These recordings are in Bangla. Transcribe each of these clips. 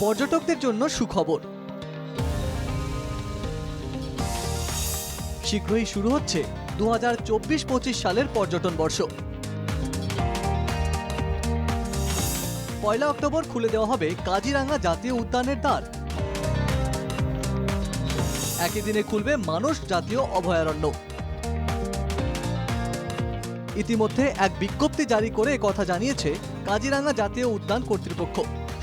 পর্যটকদের জন্য সুখবর। শীঘ্রই শুরু হচ্ছে দু হাজার চব্বিশ পঁচিশ সালের পর্যটন বর্ষ। পয়লা অক্টোবর খুলে দেওয়া হবে কাজিরাঙ্গা জাতীয় উদ্যানের দ্বার। একই দিনে খুলবে মানস জাতীয় অভয়ারণ্য। ইতিমধ্যে এক বিজ্ঞপ্তি জারি করে কথা জানিয়েছে কাজিরাঙ্গা জাতীয় উদ্যান কর্তৃপক্ষ।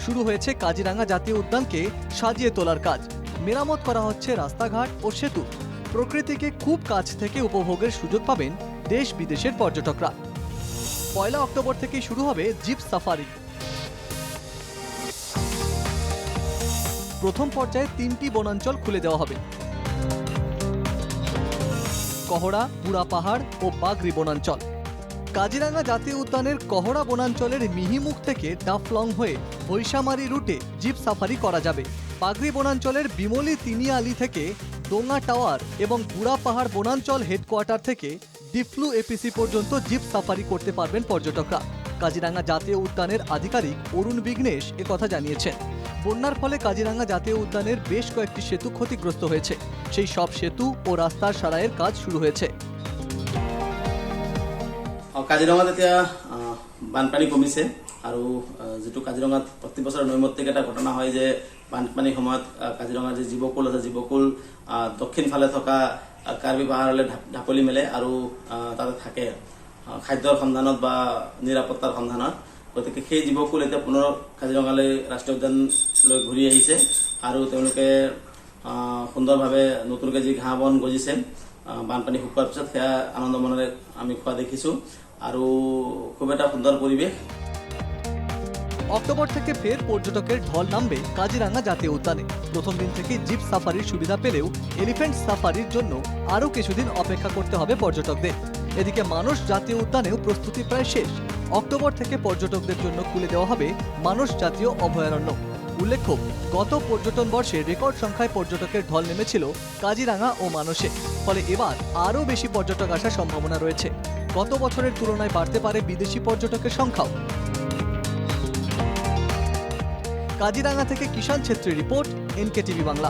শুরু হয়েছে কাজিরাঙ্গা জাতীয় উদ্যানকে সাজিয়ে তোলার কাজ। মেরামত করা হচ্ছে রাস্তাঘাট ও সেতু। প্রকৃতিকে খুব কাছ থেকে উপভোগের সুযোগ পাবেন দেশ বিদেশের পর্যটকরা। পয়লা অক্টোবর থেকেই শুরু হবে জিপ সাফারি। প্রথম পর্যায়ে তিনটি বনাঞ্চল খুলে দেওয়া হবে। কহড়া, বুড়া পাহাড় ও বাগরি বনাঞ্চল। কাজিরাঙ্গা জাতীয় উদ্যানের কহড়া বনাঞ্চলের মিহিমুখ থেকে ডাফলং হয়ে বৈশামারি রুটে জিপ সাফারি করা যাবে। বাগরি বনাঞ্চলের বিমলি তিনিয়ালি থেকে দোঙ্গা টাওয়ার এবং বুড়া পাহাড় বনাঞ্চল হেডকোয়ার্টার থেকে ডিফলু এপিসি পর্যন্ত জিপ সাফারি করতে পারবেন পর্যটকরা। কাজিরাঙ্গা জাতীয় উদ্যানের আধিকারিক অরুণ বিঘ্নেশ একথা জানিয়েছেন। বন্যার ফলে কাজিরাঙ্গা জাতীয় উদ্যানের বেশ কয়েকটি সেতু ক্ষতিগ্রস্ত হয়েছে। সেই সব সেতু ও রাস্তার সারাইয়ের কাজ শুরু হয়েছে। কাজিৰঙাত এতিয়া বানপানী কমিছে আৰু যিটো কাজিৰঙাত প্ৰতি বছৰে নৈমত্তিক এটা ঘটনা হয় যে বানপানীৰ সময়ত কাজিৰঙাৰ যি জীৱকুল আছে, জীৱকুল দক্ষিণ ফালে থকা কাৰ্বি পাহাৰলৈ ঢাপলি মেলে আৰু তাতে থাকে খাদ্যৰ সন্ধানত বা নিৰাপত্তাৰ সন্ধানত। গতিকে সেই জীৱকুল এতিয়া পুনৰ কাজিৰঙালৈ ৰাষ্ট্ৰীয় উদ্যানলৈ ঘূৰি আহিছে আৰু তেওঁলোকে সুন্দৰভাৱে নতুনকৈ যি ঘাঁহ বন গজিছে বানপানী শুকোৱাৰ পিছত সেয়া আনন্দ মনেৰে আমি খোৱা দেখিছোঁ। আৰু খুব এটা সুন্দৰ পৰিৱেশ অক্টোবর থেকে ফের পর্যটকের ঢল নামবে কাজিরাঙ্গা জাতীয় উদ্যানে। প্রথম দিন থেকে জিপ সাফারির সুবিধা পেলেও এলিফ্যান্ট সাফারির জন্য আরও কিছুদিন অপেক্ষা করতে হবে পর্যটকদের। এদিকে মানস জাতীয় উদ্যানেও প্রস্তুতি প্রায় শেষ। অক্টোবর থেকে পর্যটকদের জন্য খুলে দেওয়া হবে মানস জাতীয় অভয়ারণ্য। উল্লেখ্য, গত পর্যটন বর্ষে রেকর্ড সংখ্যায় পর্যটকের ঢল নেমেছিল কাজিরাঙ্গা ও মানসে। ফলে এবার আরও বেশি পর্যটক আসার সম্ভাবনা রয়েছে। গত বছরের তুলনায় বাড়তে পারে বিদেশি পর্যটকের সংখ্যাও। কাজিরাঙ্গা থেকে Kishan Chhetri report NK TV Bangla.